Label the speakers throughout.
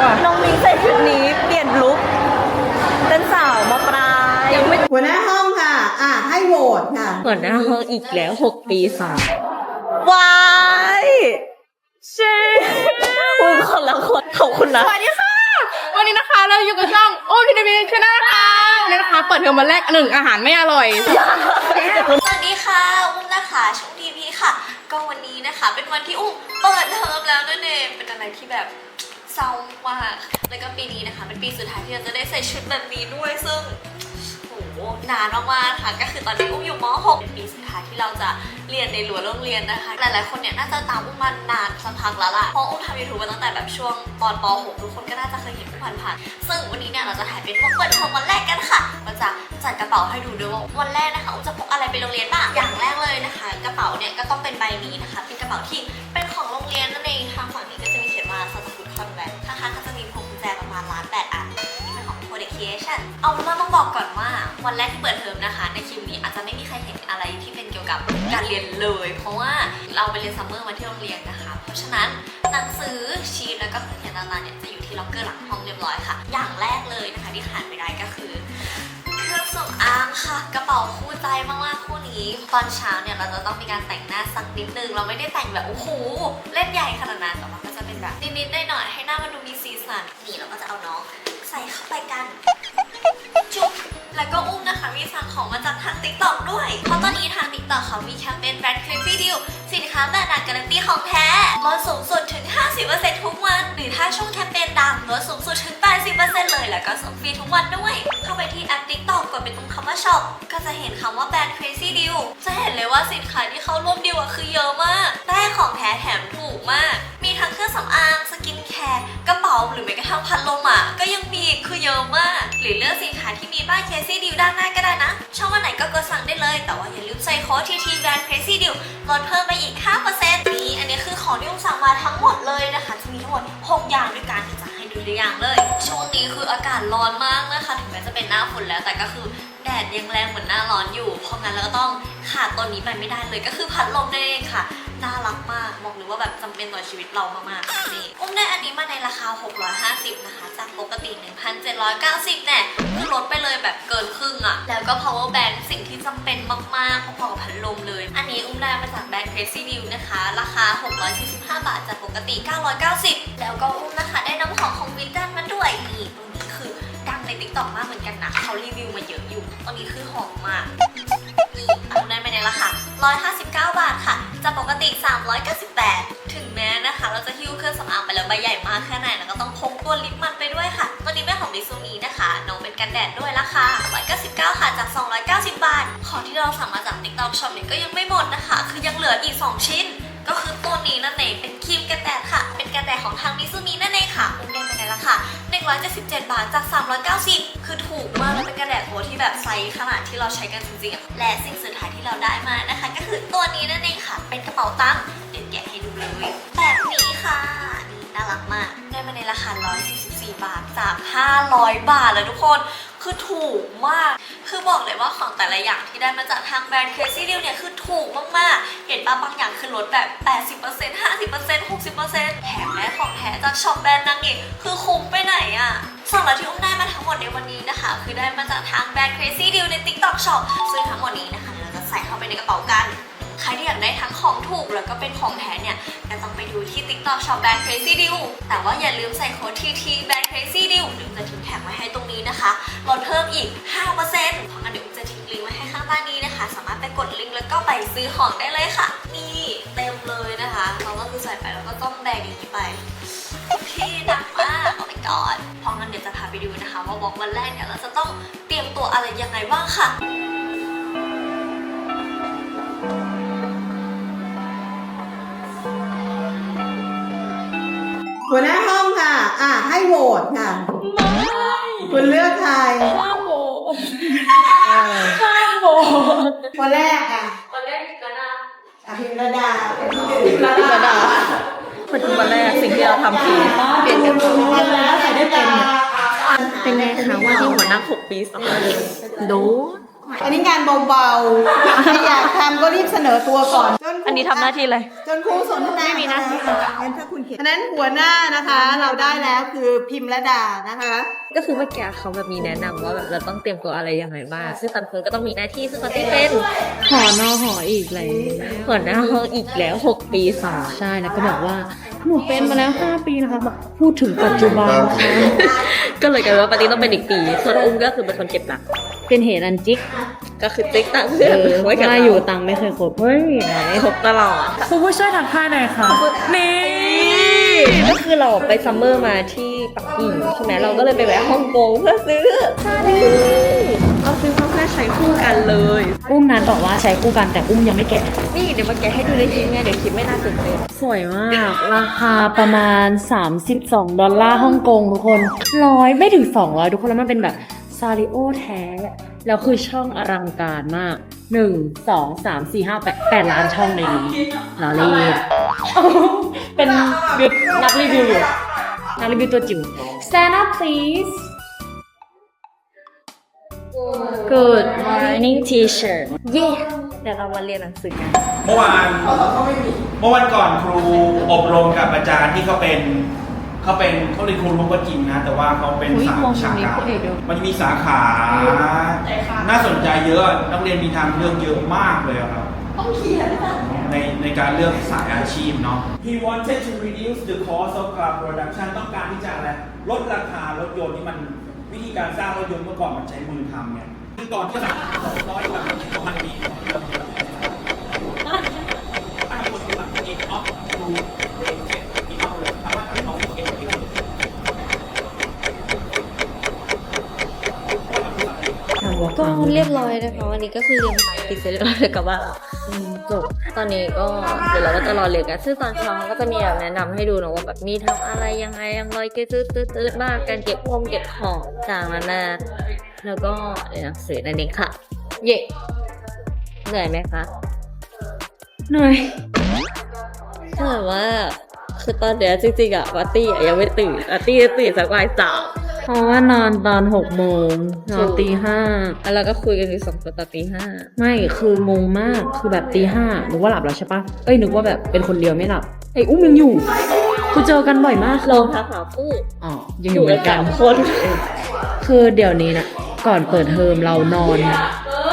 Speaker 1: ว่ะ
Speaker 2: น้องมิงใส่ชุดนี้เปลี่ยนลุคเป็นสาวมปลาย
Speaker 1: ยังไม่
Speaker 3: หัวหน้าห้องค่ะ อะให้โหวตค่ะ
Speaker 2: หัวหน้าห้องอีกแล้วหกปีสามวายเชอุ้ยคนละคนขอบคุณนะ
Speaker 1: สวัสดีค่ะ วันนี้นะคะเราอยู่กับช่องโอ้ทีวีชนะนะคะวันนี้นะคะเปิดเทอมวันแรกหนึ่งอาหารไม่อร่อย
Speaker 4: สวัสดีค่ะ อุ้มนะคะช่องทีพีค่ะ ก็วันนี้นะคะ เป็นวันที่อุ้มเปิดเทอมแล้วนั่นเอง เป็นอะไรที่แบบ เศร้ามากแล้วก็ปีนี้นะคะเป็นปีสุดท้ายที่เราจะได้ใส่ชุดแบบนี้ด้วยซึ่งโหนานมากๆค่ะ ก็คือตอนนี้อุ้มอยู่ม .6 เป็นปีสุดท้ายที่เราจะเรียนในรั้วโรงเรียนนะคะ หลายๆคนเนี่ยน่าจะตามอุ้มมานานสักพักแล้วล่ะ เพราะอุ้มทำยูทูบมาตั้งแต่แบบช่วงตอนป .6 ทุกคนก็น่าจะเคยเห็นอุ้มผ่านๆซึ่งวันนี้เนี่ยเราจะถ่ายเป็นวันเปิดเทอมวันแรกกันค่ะเราจะจัดกระเป๋าให้ดูด้วยว่าวันแรกนะคะอุ้มจะพกอะไรไปโรงเรียนบ้าง อย่างแรกเลยนะคะ กระเป๋าเนี่ยก็ต้องเป็นใบนี้นะคะ เป็นกระเป๋าที่เป็นของโรงเรียนนั่นเองทางฝั่ะ d u c t i o n เอาเป็นว่าต้องบอกก่อนว่าวันแรกที่เปิดเทอมนะคะ ในคลิปนี้อาจจะไม่มีใครเห็นอะไรที่เป็นเกี่ยวกับการเรียนเลย เพราะว่าเราไปเรียนซัมเมอร์มาที่โรงเรียนนะคะ เพราะฉะนั้นหนังสือชีทแล้วก็เขียนต่างๆเนี่ยจะอยู่ที่ล็อกเกอร์หลังห้องเรียบร้อยค่ะ อย่างแรกเลยนะคะที่ขาดไม่ได้ก็คือ รื่องสำอางค่ะ กระเป๋าคู่ใจมากๆคู่นี้ ตอนเช้าเนี่ยเราจะต้องมีการแต่งหน้าสักนิดนึง เราไม่ได้แต่งแบบโอ้โหเล่นใหญ่ขนาดนั้นแต่ว่าก็จะเป็นแบบนิดๆหน่อยๆให้หน้ามันดูมีสีสันนี่เราก็จะเอาน้องใส่เข้าไปกัน จุ๊บแล้วก็อุ้มนะคะมีสั่งของมาจากทาง t ิ k t o k ด้วย เพราะตอนนี้ทาง t ิ k t o k เขามีแคมเปญแบรนด์ Crazy Deal สิ ค้าแบบหนักการันตีของแท้ลดสูงสุดถึง 50%ทุกวัน หรือถ้าช่วงแคมเปญดังลดสูงสุดถึง 80%เลย แล้วก็ส่งฟรีทุกวันด้วย เข้าไปที่แอป t ิ k t o k กดไปตรงคำว่าช็อปก็จะเห็นคำว่าแบรนด์ Crazy Deal จะเห็นเลยว่าสินค้าที่เขาร่วมดีลคือเยอะมาก ได้ของแท้แถมถูกมาก ทั้งเครื่องสำอาง สกินแคร์ กระเป๋า หรือแม้กระทั่งพัดลมอะ ก็ยังมีคือเยอะมาก หรือเลือกสินค้าที่มีป้าย Crazy Deal ด้านหน้าก็ได้นะชอบวันไหนก็กดสั่งได้เลย แต่ว่าอย่าลืมใส่โค้ดทีทีแบรนด์ Crazy Deal ลดเพิ่มไปอีก 5%นี่อันนี้คือของที่อุ้มสั่งมาทั้งหมดเลยนะคะ จะมีทั้งหมด 6 อย่างด้วยกันจะให้ดูตัวอย่างเลย ช่วงนี้คืออากาศร้อนมากนะคะ ถึงแม้จะเป็นหน้าฝนแล้วแต่ก็คือ แดดยังแรงเหมือนหน้าร้อนอยู่ เพราะงั้นเราก็ต้องขาดตัวนี้ไปไม่ได้เลยก็คือพัดลมนั่นเองค่ะ น่ารักมากบอกเลยว่าแบบจำเป็นต่อชีวิตเรามากๆนี่อุ้มได้อันนี้มาในราคา 650 นะคะ จากปกติ 1,790แน่คือลดไปเลยแบบเกินครึ่งอะแล้วก็ power bank สิ่งที่จำเป็นมากๆพอๆกับพัดลมเลย อันนี้อุ้มได้มาจากแบรนด์ Crazy Deal นะคะ ราคา 645 บาทจากปกติ 990 แล้วก็อุ้มนะคะได้น้ำหอมของวินกันมาด้วยนี่ตรงนี้คือ ดังใน TikTok มากเหมือนกันนะเขารีวิวมาเยอะอยู่ ตอนนี้คือหอมมากนี่เอาได้ไปในราคา159 บาทค่ะ จากปกติ 398 ถึงแม้นะคะ เราจะหิ้วเครื่องสำอางไปแล้วใบใหญ่มากแค่ไหนแล้วก็ต้องพกตัวลิปมันไปด้วยค่ะตัวนี้เป็นของดิซูนีนะคะน้องเป็นกันแดดด้วยราคา199 ค่ะจาก 290 บาท ของที่เราสั่งมาจาก TikTok Shop เนี่ยก็ยังไม่หมดนะคะ คือยังเหลืออีก 2 ชิ้น ก็คือตัวนี้นั่นเองเป็นครีมกันแดดค่ะ เป็นกันแดดของทางมิซูมินั่นเองค่ะ ราคา177 บาทจาก 390 คือถูกมากและเป็นกระแดาษที่แบบไซส์ขนาดที่เราใช้กันจริงๆ และสิ่งสุดท้ายที่เราได้มานะคะ ก็คือตัวนี้นั่นเองค่ะ เป็นกระเป๋าตังค์เดี๋ยวแกะให้ดูเลย แบบนี้ค่ะนี่น่ารักมาก ได้มาในราคา 144 บาทจาก 500 บาทเลยทุกคน คือถูกมาก คือบอกเลยว่าของแต่ละอย่างที่ได้มาจากทางแบรนด์ Crazy Deal เนี่ยคือถูกมากๆ เห็นปะบางอย่างคือลดแบบ 80% 50% 60%แถมได้ของแท้จากช็อปแบรนด์นางเอกคือคุ้มไปไหนอะสำหรับที่อุ้มได้มาทั้งหมดในวันนี้นะคะ คือได้มาจากทางแบรนด์ Crazy Deal ใน TikTok Shop ซึ่งทั้งหมดนี้นะคะเดี๋ยวเราจะใส่เข้าไปในกระเป๋ากันใครที่อยากได้ทั้งของถูกแล้วก็เป็นของแท้เนี่ยก็ต้องไปดูที่ TikTok Shop แบรนด์ Crazy Deal แต่ว่าอย่าลืมใส่โค้ด TT แบรนด์ Crazy ลดเพิ่มอีก 5%เพราะงั้นเดี๋ยวจะทิ้งลิงก์ไว้ให้ข้างล่างนี้นะคะ สามารถไปกดลิงก์แล้วก็ไปซื้อของได้เลยค่ะ นี่เต็มเลยนะคะ เราก็คือใส่ไปแล้วก็ต้องแบกอย่างนี้ไปพี่หนักมากโอ้ my god เพราะงั้นเดี๋ยวจะพาไปดูนะคะ ว่าบอกวันแรกเนี่ยเราจะต้องเตรียมตัวอะไรยังไงบ้างค่ะ
Speaker 3: หัวหน้าห้องค่ะ อะ ให้โหวตค่ะ คุณเลือกใคร
Speaker 1: ข้ามโบ
Speaker 3: เออ
Speaker 1: ข้ามโบ
Speaker 3: คนแรกอะ
Speaker 4: วันแรกก็น่า
Speaker 3: อภิรดาเป็นที่หนึ่ง
Speaker 2: กระดาษเป็นวันแรกสิ่งที่เราทำคือเปลี่ยนกัน
Speaker 3: วันแล้วใส่ได้เต็ม
Speaker 2: เป็นไงคะว่าที่หัวหน้าหกปีสองโดน
Speaker 5: อันนี้งานเบาๆใครอยากทำก็รีบเสนอตัวก่อนจครู
Speaker 4: อันนี้ทำหน้าที่อะไร
Speaker 5: จนครูสนทนาไม่มีนะงั้นถ้าคุณเขียนฉะนั้นหัวหน้านะคะ เราได้แล้วคือพิมพ์และดานะคะ
Speaker 4: ก็คือเมื่อกี้เขาแบบมีแนะนำว่าแบบเราต้องเตรียมตัวอะไรยังไงบ้าง ซึ่งตอนคนก็ต้องมีหน้าที่ ซึ่งตอนที่เป็น
Speaker 6: หอนอหออีกแล้ว
Speaker 4: หัวหน้าห้องอีกแล้วหกปีสาม
Speaker 6: ใช่ แล้วก็บอกว่า หนูเป็นมาแล้ว 5 ปีนะคะบอกพูดถึงปัจจุบันค่ะ
Speaker 4: ก็เลยกลายเป็นว่าปาร์ตี้ต้องเป็นอีกปี ส่วนอุ้มก็คือเป็นคนเก็บหลัก
Speaker 6: เป็นเหตุอันจิก
Speaker 4: ก็คือติ๊กตัง
Speaker 6: เอ
Speaker 4: เพื่อน
Speaker 6: อ
Speaker 4: ไว้กับ
Speaker 6: ว่า
Speaker 4: เรา
Speaker 6: อยู่ตังค์ไม่เคยครบเฮ้ยไหน
Speaker 4: ครบตลอด
Speaker 6: คุณผู้ช่วยทักทายหน่อยค่ะนี่
Speaker 4: ก็คือเราไปซัมเมอร์มาที่ปักกิ่งใช่ไหมเราก็เลยไปแวะฮ่องกงเพื่อซื้อซาดีเอาซื้อมาเพื่อใช้คู่กันเลย
Speaker 6: อุ้มนั้นบอกว่าใช้คู่กันแต่อุ้มยังไม่แกะ
Speaker 4: นี่เดี๋ยวมาแกะให้ดูในคลิปไงเดี๋ยวคลิปไม่น่าตื่นเต้น
Speaker 6: สวยมาก ราคาประมาณ 32 ดอลลาร์ฮ่องกงทุกคนร้อยไม่ถึง 200 ทุกคนแล้วมันเป็นแบบ ซาริโอแท้ แล้วคือช่องอลังการมาก1 2 3 4 5 8 8ล้านช่องในนี้ลอเล่นเป็นนักรีวิวอยู่นักรีวิวตัวจิ๋ว Stand up please Good morning teacher
Speaker 4: เย่เดี๋ยวเรามาเรียนหนังสือกัน
Speaker 7: เมื่อวานเมื่อวันก่อนครูอบรมกับอาจารย์ที่เขาเป็น เขาเป็นเขาเรียนครูรู้ก็จริงนะ แต่ว่าเขาเป็นสาขาขามันจะมีสาขาน่าสนใจเยอะนักเรียนมีทางเลือกเยอะมากเลยอะครับ ต้องเขียนในในการเลือกสายอาชีพเนาะ He wanted to reduce the cost of car production ต้องการที่จะอะไรลดราคารถยนต์ที่มันวิธีการสร้างรถยนต์เมื่อก่อนมันใช้มือทำไงคือก่อนที่จะสองร้อยกว่ามันมี
Speaker 4: ก็ ก็เรียบร้อยนะคะวันนี้ก็คือเรียนปิดเสร็จเรียบร้อยกับว่าอืมจบตอนนี้ก็เดี๋ยวเราก็จะรอเรียนกันซึ่งตอนเช้าเขาก็จะมีแบบแนะนำให้ดูนะว่าแบบมีทำอะไรยังไงยังรอยเกตื้อตื้อตื้อบ้างการเก็บพวงเก็บของจางนานาแล้วก็เรียนหนังสือนั่นเองค่ะ เย่เหนื่อยไหมคะ
Speaker 6: เหนื่อย
Speaker 4: เหนื่อยมาคือตอนเนี้ยจริงๆอะปาร์ตี้อะยังไม่ตื่นปาร์ตี้จะตื่นสักบ่ายสาม
Speaker 6: เพราะว่านอนตอนหกโมงนอนตีห้า
Speaker 4: แล้วเราก็คุยกันอยู่สองคนตอนตีห้า
Speaker 6: ไม่คืองงมากคือแบบตีห้านึกว่าหลับแล้วใช่ปะเอ้ยนึกว่าแบบเป็นคนเดียวไม่หลับไอ้อุ้มยังอยู่คือเจอกันบ่อยมาก
Speaker 4: ลงทักหาผู้
Speaker 6: อ๋อยังอยู่เหมือนกัน
Speaker 4: คน
Speaker 6: คือเดี๋ยวนี้นะก่อนเปิดเทอมเรานอน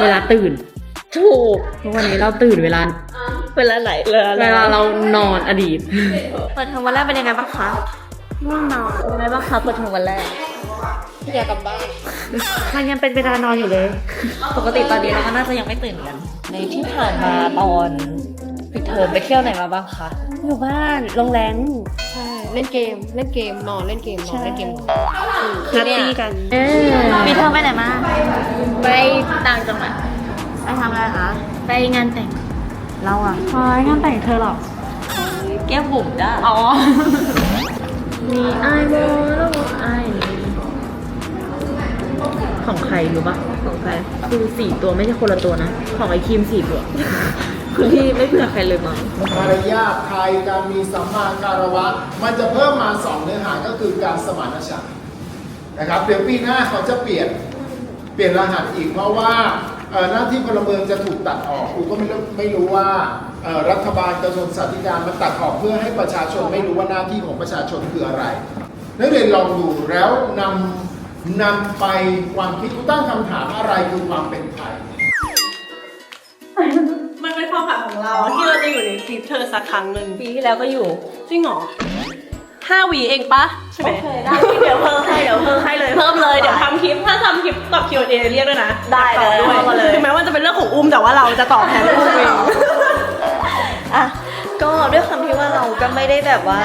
Speaker 6: เวลาตื่น
Speaker 4: ถูก
Speaker 6: ทุกวันนี้เราตื่นเวลา
Speaker 4: เวลาไหนเวลาไหน
Speaker 6: เวลาเรานอนอดีต
Speaker 4: เปิดเทอมวันแรกเป็นยังไงบ้างคะ ง่วงนอนเป็นยังไงบ้างคะเปิดเทอมวันแรก
Speaker 2: อยากกลับบ้าน
Speaker 6: มันยังเป็นเวลานอนอยู่เลย
Speaker 4: ปกติตอนนี้เราก็น่าจะยังไม่ตื่นกัน ในที่ผ่านมาตอนปิดเทอมไปเที่ยวไหนมาบ้างคะ
Speaker 6: อยู่บ้านโรงแรม
Speaker 2: ใช่ เล่นเกม เล่นเกม นอน เล่นเกม นอน เล่นเกม
Speaker 4: แฮปปี้กัน
Speaker 6: เออ
Speaker 4: มีเทอมไปไหนมา ไปต่างจังหวัด ไปทำอะไรคะ ไปงานแต่ง
Speaker 6: เราอะคอยงานแต่งเธอหรอก
Speaker 4: แก้มบุ๋มจ้า
Speaker 6: อ๋อ มีไอโมแล้วไอของใครรู้ปะ
Speaker 4: ของใคร
Speaker 6: คือสี่ตัวไม่ใช่คนละตัวนะ ของไอคิมสี่ตัว
Speaker 4: คือพี่ไม่เผื่อใครเลยมั้ง
Speaker 8: มารยาทไทยการมีสัมมาการวะ มันจะเพิ่มมาสองเนื้อหาก็คือการสมานฉันท์นะครับเดี๋ยวปีหน้าเขาจะเปลี่ยนเปลี่ยนรหัสอีกเพราะว่าเอ่อหน้าที่พลเมืองจะถูกตัดออกกูก็ไม่รู้ไม่รู้ว่า รัฐบาลกระทรวงสาธารณสุขมันตัดออกเพื่อให้ประชาชนไม่รู้ว่าหน้าที่ของประชาชนคืออะไร นักเรียนลองดูแล้วนำนำไปความคิดกูตั้งคำถามอะไรคือความเป็นไทย
Speaker 9: มันเป็นความฝันของเราที่เราจะอยู่ในคลิปเธอสักครั้งหนึ่ง
Speaker 4: ปีที่แล้วก็อยู่
Speaker 9: จริงเหรอห้าวีเองปะใช่ไหม
Speaker 4: เดี๋ยวเพิ่มให้เดี๋ยวเพิ่มให้เลย
Speaker 9: เพิ่มเลยเดี๋ยวทำคลิปถ้าทำคลิปตอบ Q&A เรียกด้วยนะ
Speaker 4: ได้เลย
Speaker 9: ตอบด้วย
Speaker 4: เข้ามาเลย
Speaker 9: ถึงแม้ว่าจะเป็นเรื่องของอุ้มแต่ว่าเราจะตอบแทนอุ้มเอง
Speaker 4: อะก็ด้วยคำที่ว่าเราก็ไม่ได้แบบว่า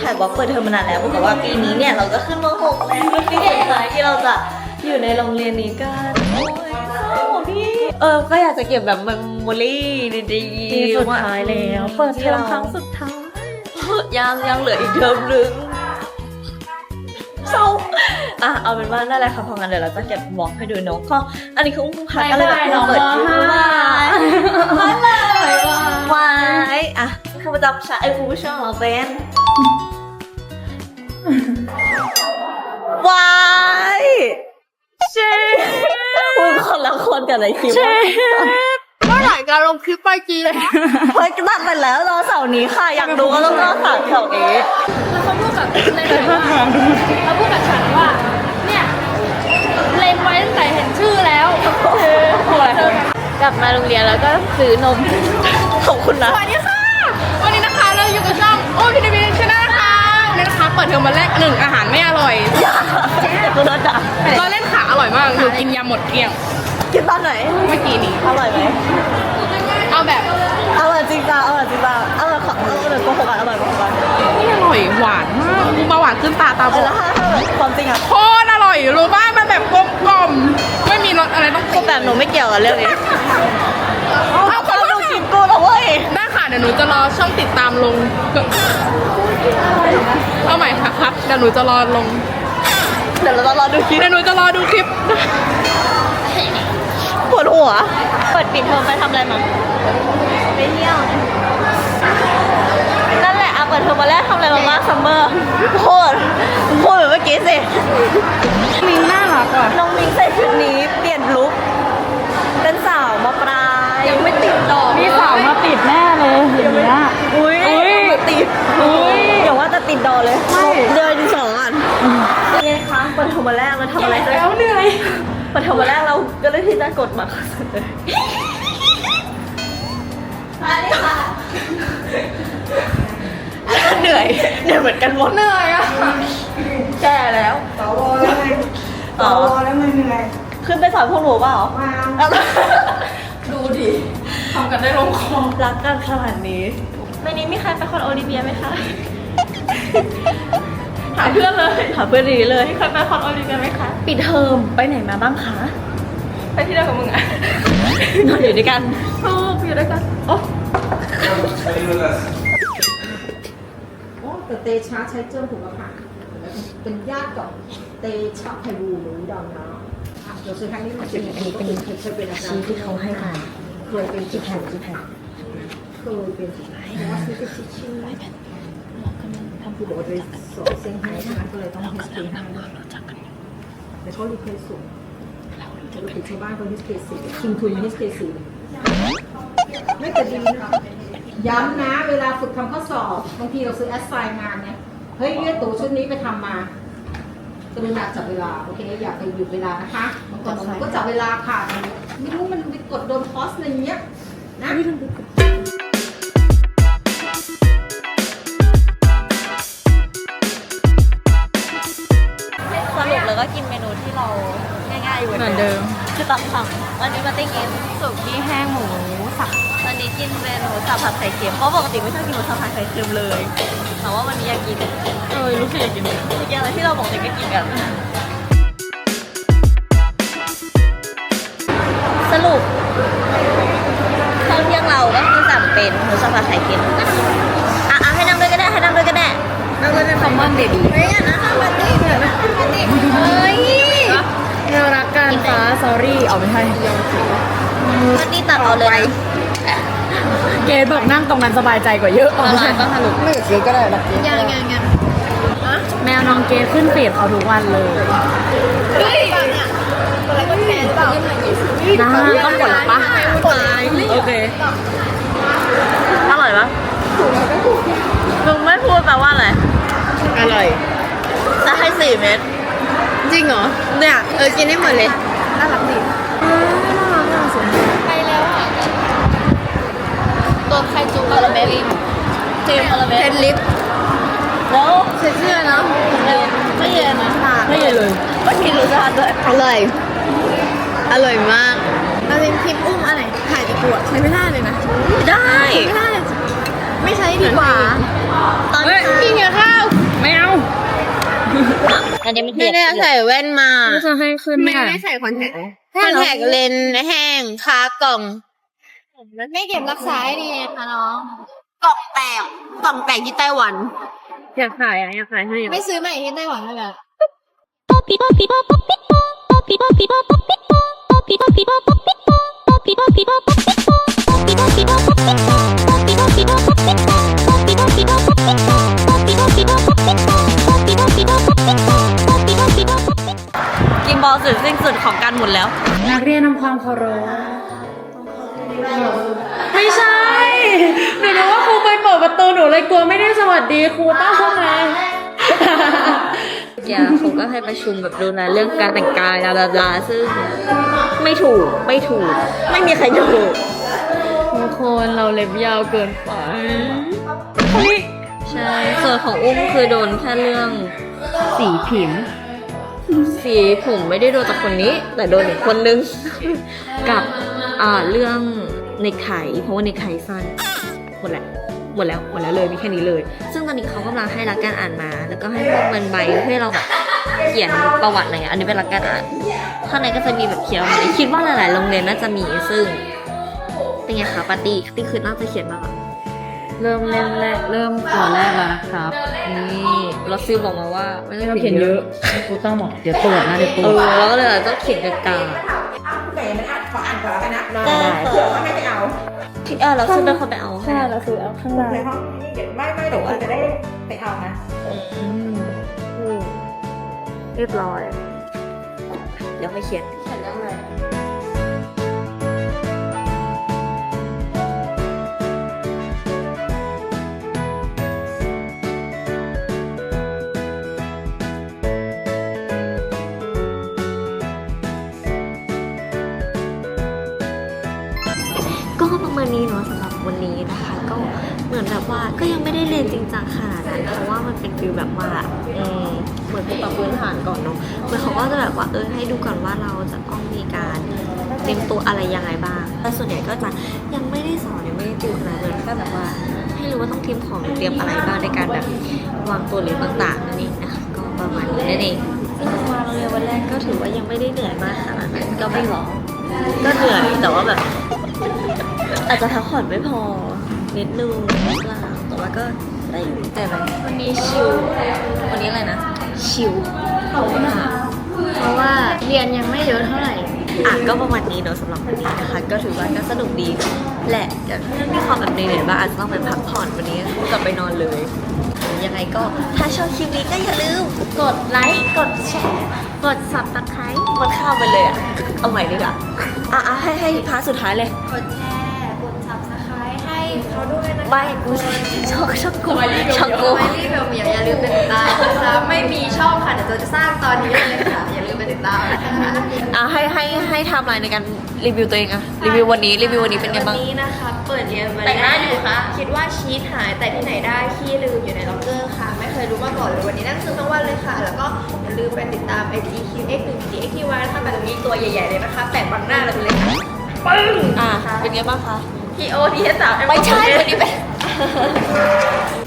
Speaker 4: ถ่ายบล็อกเปิดเทอมมานานแล้วแต่ว่าปีนี้เนี่ยเราก็ขึ้นม .6 แล้วเป็นปีสุดท้ายที่เราจะอยู่ในโรงเรียนนี้กันโอ้ยเศร้าอะพี่ เออ ก็อยากจะเก็บแบบเมมโมรี่ดีๆ
Speaker 6: ปีสุดท้ายแล้ว เปิดเทอมครั้งสุดท้าย
Speaker 4: ยังยังเหลืออีกเทอมหนึง เศร้าอะเอาเป็นว่านั่นแหละค่ะเพราะงั้นเดี๋ยวเราจะเก็บบล็อกให้ดูเนาะก็อันนี้คืออุ้มพักก็เลยแบบ
Speaker 6: บ๊ายบาย
Speaker 4: เปิด
Speaker 6: น้อง
Speaker 4: คลิป
Speaker 6: บ๊ายบาย
Speaker 4: บายบายอะข้าพเจ้าชาไอ้ผู้ผู้ชมเราเป็นวายเชฟอุ้ยขอ
Speaker 2: คนละคนกันในคลิป
Speaker 1: เมื่ อไหร่จะลงคลิปไปจีเลย
Speaker 2: เฮ้ยตัดไปแล้วรอเสาร์นี้ค่ะ อยากดูก็ต้องรอเสาร์เสาร์นี้
Speaker 1: แล้วเขาพูดกับในไหนว่าเขาพูดกับฉันว่า เนี่ยเล็งไว้ตั้งแต่เห็นชื่อแล้วคืออะไร
Speaker 2: กลับมาโรงเรียนแล้วก็ซื้อนมขอบคุณนะ
Speaker 1: สวัสดีค่ะ วันนี้นะคะเราอยู่กับช่องโอ้ทีวีชนะนะคะวันนี้นะคะเปิดเทอมวันแรกหนึ่งอาหารไม่อร่อย
Speaker 2: คุณรถอะ
Speaker 1: เราเล่นขาอร่อยมากหนูกินยำหมดเกลี้ยง
Speaker 2: กินตอนไหน
Speaker 1: เมื่อกี้นี้
Speaker 2: อร่อยไหม
Speaker 1: เอาแบบ
Speaker 2: อร่อยจริงจ้าอร่อยจริงจ้าอร่อยขออร่อยโกหกอะอร่อยโกหกอะ
Speaker 1: นี่อร่อยหวานมากกูมาหวานขึ้นตาตาบ
Speaker 2: เอ
Speaker 1: อ
Speaker 2: อ
Speaker 1: ด
Speaker 2: แล้วถ้าถ้าแบบความจริงอะ
Speaker 1: โคตรอร่อยรู้ป่ะมันแบบกลมกล่อมๆไม่มีรสอะไรต้องกลม
Speaker 2: แต่หนูไม่เกี่ยวกับเรื่องนี้
Speaker 1: เอาคน
Speaker 2: ดู
Speaker 1: ดู
Speaker 2: กินกูนะเว้ย
Speaker 1: ได้ค่ะเดี๋ยวหนูจะรอช่องติดตามลงเอาใหม่ค่ะครับเดี๋ยวหนูจะรอลง
Speaker 2: เดี๋ยวเรารอดูคลิป
Speaker 1: เดี๋ยวหนูจะรอดูคลิป
Speaker 2: ป วดหัว เปิดปิดเทอมไปทำอะไรมาไปเที่ยว นั่นแหละอะเปิดเทอมมาแรกทำอะไรมาบ้างซัมเมอร์พูดพูดแบบเมื่อกี้สิ
Speaker 1: มิงน่ารักอะ
Speaker 2: น้องมิงใส่ชุดนี้เปลี่ยนลุคเป็นสาวมาปลายยังไม่ติดดอก
Speaker 6: มีสาวมาติดแน่เลยอย่างเงี้ย
Speaker 2: อุ้ย
Speaker 6: อุ๊ย
Speaker 2: ติด
Speaker 6: อุ๊ย
Speaker 2: อย่าว่าจะติดดอกเลยเดินสองอันเป็นไงคะเปิดเทอมมาแรกเราทำอะไรแล้วเหนื่อย เปิดเทอมมาแรกเราก็เลยที่จะกดบัตรคอนเสิร์ตเลยเหนื่อยเหนื่อยเหมือนกันหมด
Speaker 1: เหนื่อยอะ
Speaker 2: แก่แล้ว
Speaker 3: สวแล้วไงส
Speaker 2: อ๋อ
Speaker 3: วแล้วไม่เหนื่อย
Speaker 2: ขึ้นไปสอนพวกหนูเปล่า
Speaker 3: มา
Speaker 1: ดูดิทำกันได้ลงคอ
Speaker 2: รักกันขนาดนี้ในนี้มีใครไปคอนโอลิเวียไหมคะ
Speaker 1: หาเพื่อนเลย
Speaker 2: หาเพื่อนดีเลยใครไปคอนโอลิเวียไหมคะ ปิดเทอมไปไหนมาบ้างคะ
Speaker 1: ไปที่เดียวกับมึงอะ
Speaker 2: นอนอยู่ด้วยกันลูกอยู่ด้วยกันโอ้
Speaker 3: โอ้แต่เตชะใช้เจ้าถูกแล้วค่ะเป็นญาติกับเตชะไพบูลย์หรือดอนนะอะเดี๋ยวซื้อครั้งนี้มาเป็นอันนี้เป็นเคยเป็นอาจารย์ที่เขาให้มาเคยเป็นจิตแผ่นจิตแผ่นเคยเป็นจิตแผ่นเพราะว่าซื้อเป็นชิ้นชิ้นทำ คือบอกว่าไปสอบเซ็งไฮ้ใช่ไหมก็เลยต้องฮิสเทให้แต่เขารีเควสสูงปกติชาวบ้านเขาฮิสเทสี่คิงคุยฮิสเทสี่ไม่แต่ดีนะย้ำนะเวลาฝึกทำข้อสอบบางทีเราซื้อแอสไซน์งานเนี่ยเฮ้ยเลือกตัวชุดนี้ไปทำมากรุณาจับเวลาโอเคอย่าไปหยุดเวลานะคะบางคนก็จับเวลาค่ะไม่รู้มันไปกดโดนคอสอะไรอย่งเงี้ยนะ
Speaker 2: อนเดิม คือตำสั่งวันนี้มาติ้งกินสุกี้แห้งหมูสับวันนี้กินเมนูสับผัดไข่เค็มเพราะปกติไม่ชอบกินหมูสับผัดไข่เค็มเลยแต่ว่าวันนี้อยากกิน
Speaker 6: เออรู้สึกอยากกิน
Speaker 2: ทุกอย่างที่เราบอกจะกินกัน สรุปข้าวเที่ยงเราก็คือสั่งเป็นหมูสับผัดไข่เค็มอะอะให้นั่งด้วยก็ได้ให้นั่งด้วยก็ได้นั่งด้วยได้ไหมคอมมอนเบบี้เฮ้ยอะนะค่ะวันนี้เดี๋ยวนะวันนี้เฮ้ ย
Speaker 6: เรารักกันฟ้า s อรี่เอาไม่ใช่
Speaker 2: วันนี้ตัดเอาเลยนะ
Speaker 6: เกดบอกนั่งตรงนั้นสบายใจกว่าเยอะเอาไม่ใช่
Speaker 2: ต้องทะลุ
Speaker 3: ไม่เสียก็ได้หรอกเจ๊
Speaker 2: ยังยังยัง
Speaker 6: แมวน้องเกดขึ้นเฟีดเขาทุกวันเลยนะต้องกดหรอปะโอเค
Speaker 2: อร่อยปะมึงไม่พูดแปลว่าอะไร
Speaker 1: อร่อย
Speaker 2: จะให้สี่เม็ด
Speaker 1: จริงเหรอ เนี่ยเออกินได้หมดเลย น่ารักดี
Speaker 4: ไปแล้วอะตัวไคจูคาราเมลลิม
Speaker 2: เจมคาราเม
Speaker 1: เท
Speaker 2: ล
Speaker 1: นลิฟ
Speaker 2: แล้ว
Speaker 1: ใส่เสื้อเนาะ
Speaker 2: ไม่เย็นนะ
Speaker 6: ไม่เย็นเลย
Speaker 2: ไม่มีรสชาติด้วย
Speaker 1: อร่อย อร่อยมากเอาจริงคลิปอุ้มอันไหนถ่ายดีกว่าใช้ไม่ได้เลยนะ
Speaker 2: ได้
Speaker 1: ไม่ได้ไม่ใช้ดีกว่า
Speaker 2: ตอน
Speaker 1: เฮ้ย กินกับข้าว
Speaker 6: ไม่เอา
Speaker 2: อันนี้มัน
Speaker 1: ไม่ได้ใส่แว่นมา
Speaker 6: ไม่จะให้ขึ้น
Speaker 1: ไม่
Speaker 6: ไม่
Speaker 1: ได้ใส่คอนแทค
Speaker 2: คอนแทคเลนส์แห้งคากล่อง
Speaker 4: ไม่เก็บรักษาให้ดีค่ะน้อง
Speaker 2: กล่องแตกกล่องแตกที่ไต้หวัน
Speaker 6: อยากขายอะอยากขายให้
Speaker 4: ไม่ซื้อใหม่ที่ไต้หวันเลยเหรอ
Speaker 2: กินบอลเสร็จ ดสิ้นสุดของการหมุนแล้ว
Speaker 6: นักเรียนทำความเคารพไม่ใช่หนูนึกว่าครูไปเปิดประตูหนูเลยกลัวไม่ได้สวัสดีครูต้องเข้ามา
Speaker 4: อย่าเขาก็ให้ประชุมแบบดูแลเรื่องการแต่งกายบลาบลาซึ่งไม่ถูกไม่ถูก ไม่มีใครถูก
Speaker 6: ทุกคนเราเล็บยาวเกินไป
Speaker 4: ใช่ส่วนของอุ้มคือโดนแค่เรื่อง
Speaker 6: สีผิว
Speaker 4: สีผมไม่ได้โดนจากคนนี้ แต่โดนอีกคนนึง กับอ่าเรื่องในไข่เพราะว่าในไข่สั้นหมดแล้วหมดแล้วหมดแล้วเลยมีแค่นี้เลย ซึ่งตอนนี้เขากำลังให้รักการอ่านมา แล้วก็ให้พวกมันใบเพื่อให้เราแบบเขียนประวัติอะไรเงี้ยอันนี้เป็นรักการอ่านข้างในก็จะมีแบบเขียนออกมาคิดว่าหลาย ๆ โรงเรียนน่าจะมีซึ่งเป็นไงคะปาร์ตี้ปาร์ตี้คือน่าจะเขียนมาแบบ
Speaker 6: เริ่มเล่มแรกเริ่มตัวแรกแล้วนะครับ
Speaker 4: นี่เราซิลบอกมาว่าไม่
Speaker 6: ไม่
Speaker 4: ต้
Speaker 6: ต้
Speaker 4: อ
Speaker 6: องง
Speaker 4: เขี
Speaker 6: เขี
Speaker 4: ย
Speaker 6: ย
Speaker 4: น
Speaker 6: น
Speaker 4: เย
Speaker 6: เย
Speaker 4: อะ
Speaker 6: อะครูต้องบอกเดี๋ยวตรวจนะเดี๋ยวตร
Speaker 4: เอ
Speaker 6: วจ
Speaker 4: อแล้วก็เลยต้องเขียนกลาง
Speaker 5: แหมมันอ่านขออ่านก่อนแล้วกันนะ
Speaker 4: ๆได้
Speaker 5: เผื่อว่าให้ไปเอา
Speaker 4: ที่เออเราซื้อเป็นคนไปเอาให้
Speaker 6: เราคือเอาข้างล่าง
Speaker 5: ในห้องนี้เดี๋ยวไม่ไม่เดี๋ยวคุณจะได้ไปเอานะ
Speaker 4: อืมเรียบร้อยเดี๋ยวไปเขียน
Speaker 10: เขียนเรื่องอะไร
Speaker 4: มาณนี้เนาะสำหรับวันนี้นะคะ ก็เหมือนแบบว่าก็ยังไม่ได้เรียนจริงจังขนาดนั้นเพราะว่ามันเป็นฟิลแบบว่าอืมเหมือนเป็นปรับพื้นฐานก่อนเนาะเหมือนเขาก็จะแบบว่าเออให้ดูก่อนว่าเราจะต้องมีการเตรียมตัวอะไรยังไงบ้างแต่ส่วนใหญ่ก็จะยังไม่ได้สอนยังไม่ได้ติวขนาดนั้นแค่แบบว่าให้รู้ว่าต้องเตรียมของหรือเตรียมอะไรบ้างในการแบบวางตัวหรือต่างๆนั่นเองนะคะก็ประมาณนี้นั่นเองซึ่งมาโรงเรียนวันแรกก็ถือว่ายังไม่ได้เหนื่อยมากขนาดนั้นก็ไม่หรอกก็เหนื่อยแต่ว่าแบบ อาจจะพักผ่อนไม่พอนิดนึงหรือเปล่าแต่ว่าก็ได้อยู่แต่แบบวันนี้ชิลวันนี้อะไรนะ ชิลขอบคุณค่ะเพราะว่าเรียนยังไม่เยอะเท่าไหร่อะก็ประมาณนี้เนอะสำหรับวันนี้นะคะ ก็ถือว่าก็สนุกดีแหละแต่ถ้ามีความแบบเหนื่อยๆบ้างอาจจะต้องไปพักผ่อนวันนี้กลับไปนอนเลย ยังไงก็ถ้าชอบคลิปนี้ก็อย่าลืมกดไลค์กดแชร์กด subscribe มันเข้าไปเลยอะเอาใหม่ดีกว่าอะอะให้ให้พาร์ทสุดท้ายเลย
Speaker 10: กดแช ด้วยนะคะ
Speaker 4: ไม่กูชอบชอบกูชอบกู
Speaker 10: ไมลี่เบลเหมียวอย่าลืมไปติดตามนะคะไม่มีช่องค่ะเดี๋ยวเราจะสร้างตอนนี้เลยค่ะอย่าลืมไปติดตามนะคะ
Speaker 4: อะให้ให้ให้ไทำลายในการรีวิวตัวเองอะรีวิววันนี้รีวิววันนี้เป็นไง
Speaker 10: วัน
Speaker 4: บ้าง
Speaker 10: นี้นะคะ เปิดเรียนวัน
Speaker 4: แต่งหน้าอยู่คะ
Speaker 10: คิดว่าชีทหายแต่ที่ไหนได้ขี้ลืมอยู่ในล็อกเกอร์ค่ะ ไม่เคยรู้มาก่อนเลยวันนี้นั่งซึมทั้งวันเลยค่ะ แล้วก็อย่าลืมไปติดตาม IG QX 1 GX ที่ว่านะคะแบบนี้ตัวใหญ่ๆเลยนะคะแปะบังหน้าเราไปเลยค่ะปึ้ง
Speaker 4: อะเป็นไงบ้างคะ
Speaker 10: พี่โอทีสาว
Speaker 4: ไม่ใช่วันนี้เป็น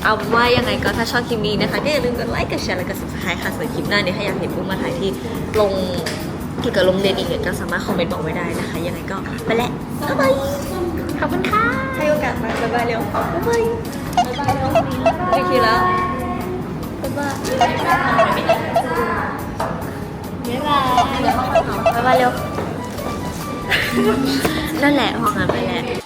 Speaker 4: เอาเป็นว่ายังไงก็ถ้าชอบคลิปนี้นะคะก็อย่าลืมกดไลค์ กดแชร์ และกด subscribe ค่ะส่วนคลิปหน้าเนี่ยถ้าอยากเห็นปุ้มมาถ่ายที่ลงเกี่ยวกับโรงเรียนอีกเนี่ยก็สามารถคอมเมนต์บอกไว้ได้นะคะ ยังไงก็ไปแล้วบ๊ายบายขอบคุณค่ะ
Speaker 10: ให้โอกาสมาบ๊ายบายเร็ว
Speaker 4: บ๊ายบายบ๊ายบายแล้วไม่คิดแล้วบ๊ายบายบ๊ายบายบ๊ายบายเร็วนั่นแหละห้องงานไปแล้ว